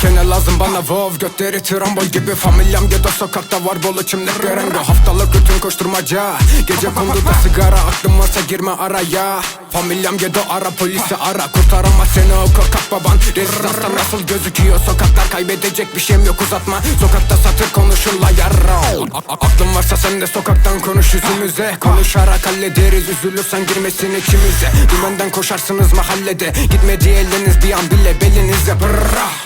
Kene lazım bana vov Götleri trambol gibi. Familyam gedo sokakta var bol içimde görengo Haftalık koşturmaca. Gece konduda sigara aklım varsa girme araya. Familyam gedo ara polisi ara. Kurtaramaz seni o korkak baban. Rezistanstan nasıl gözüküyor? Sokaklar Kaybedecek bir şeyim yok uzatma. Sokakta satır konuşurla yarra A- a- Aklım varsa sen de sokaktan konuş yüzümüze. Konuşarak hallederiz üzülürsen girmesin içimize. Dümenden koşarsınız mahallede. Gitmedi eliniz bir an bile belinize. Brrrah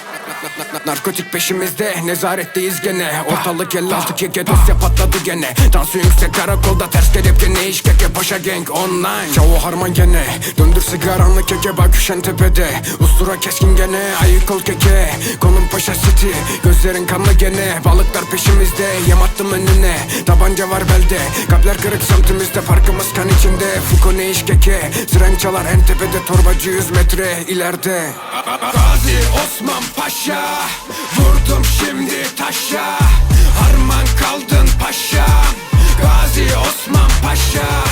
Narkotik peşimizde nezaretteyiz gene. Ortalık 56 keke dosya patladı gene. Tansiyon yüksek karakolda ters kelepçe iş keke paşa gang online. Çavo harman gene Döndür sigaranlı keke bak üşen tepede. Ustura keskin gene ayık ol keke. Konum paşa city Gözlerin kanlı gene. Balıklar peşimizde Yem attım önüne. Tabanca var belde Kalpler kırık semtimizde. Parkımız kan içinde Fuko ne iş keke? Siren çalar en tepede Torbacı 100 metre ileride Gazi Osman Paşa Vurdum şimdi taşa. Harman kaldın paşa Gazi Osman Paşa